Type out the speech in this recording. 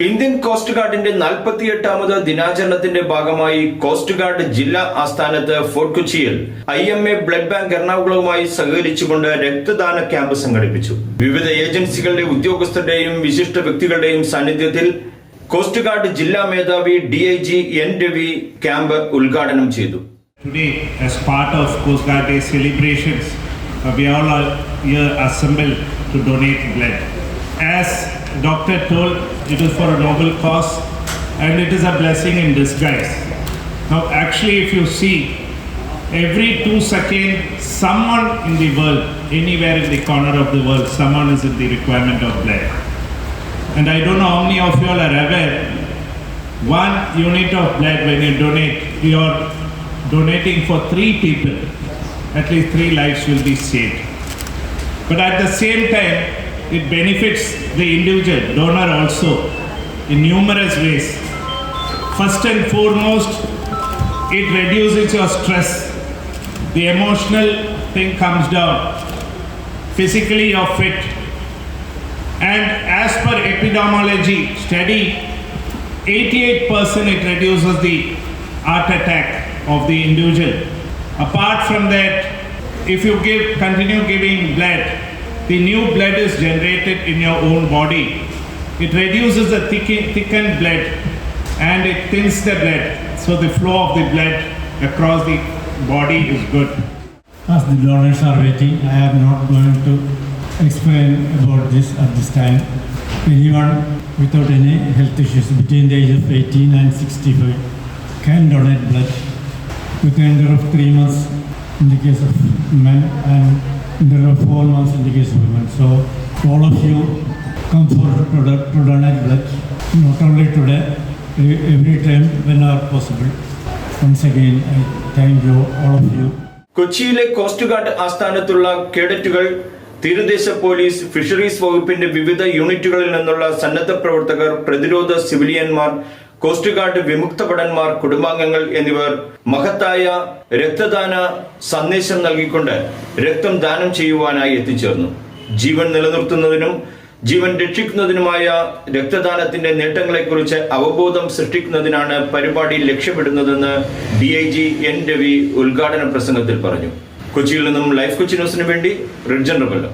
Indian coast ഗാർഡിന്റെ നാൽപ്പത്തിയെട്ടാമത് ദിനാചരണത്തിന്റെ ഭാഗമായി cost guard ജില്ലാ ആസ്ഥാനത്ത് ഫോർട്ട് കൊച്ചിയിൽ I M A blood bank എറണാകുളവുമായി സഹകരിച്ചുകൊണ്ട് രക്തദാന ക്യാമ്പ് സംഘടിപ്പിച്ചു വിവിധ ഏജൻസികളുടെ ഉദ്യോഗസ്ഥരുടെയും വിശിഷ്ട വ്യക്തികളുടെയും സാന്നിധ്യത്തിൽ കോസ്റ്റ് ഗാർഡ് ജില്ലാ മേധാവി D I G N Ravi camp ഉദ്ഘാടനം ചെയ്തു. As doctor told, it is for a noble cause and it is a blessing in disguise. Now, actually, if you see, every two seconds, someone in the world, anywhere in the corner of the world, someone is in the requirement of blood. And I don't know how many of you all are aware, one unit of blood when you donate, you are donating for three people, at least three lives will be saved. But at the same time, it benefits the individual donor also in numerous ways. First and foremost, it reduces your stress. The emotional thing comes down. Physically, you're fit. And as per epidemiology study, 88% it reduces the heart attack of the individual. Apart from that, if you give continue giving blood, the new blood is generated in your own body. It reduces the thicken, thickened blood and it thins the blood. So the flow of the blood across the body is good. As the donors are waiting, I am not going to explain about this at this time. Anyone without any health issues between the age of 18 and 65 can donate blood with an interval of three months in the case of men and interval of four months in the case of women. So all of you come forward to, do- to donate blood, not only today, e- every time whenever possible. Once again, I thank you, all of you. കൊച്ചിയിലെ coast guard ആസ്ഥാനത്തുള്ള കേഡറ്റുകൾ തീരദേശ police fisheries വകുപ്പിന്റെ വിവിധ യൂണിറ്റുകളിൽ നിന്നുള്ള സന്നദ്ധ പ്രവർത്തകർ പ്രതിരോധ സിവിലിയന്മാർ കോസ്റ്റ് ഗാർഡ് വിമുക്ത ഭടന്മാർ കുടുംബാംഗങ്ങൾ എന്നിവർ മഹത്തായ രക്തദാന സന്ദേശം നൽകിക്കൊണ്ട് രക്തം ദാനം ചെയ്യുവാനായി എത്തിച്ചേർന്നു. ജീവൻ നിലനിർത്തുന്നതിനും ജീവൻ രക്ഷിക്കുന്നതിനുമായ രക്തദാനത്തിന്റെ നേട്ടങ്ങളെക്കുറിച്ച് അവബോധം സൃഷ്ടിക്കുന്നതിനാണ് പരിപാടി ലക്ഷ്യമിടുന്നതെന്ന് D I G N Ravi ഉദ്ഘാടന പ്രസംഗത്തിൽ പറഞ്ഞു. കൊച്ചിയിൽ നിന്നും ലൈഫ് കൊച്ചി ന്യൂസിന് വേണ്ടി റിഡ്ജൻ റബല്ലോ.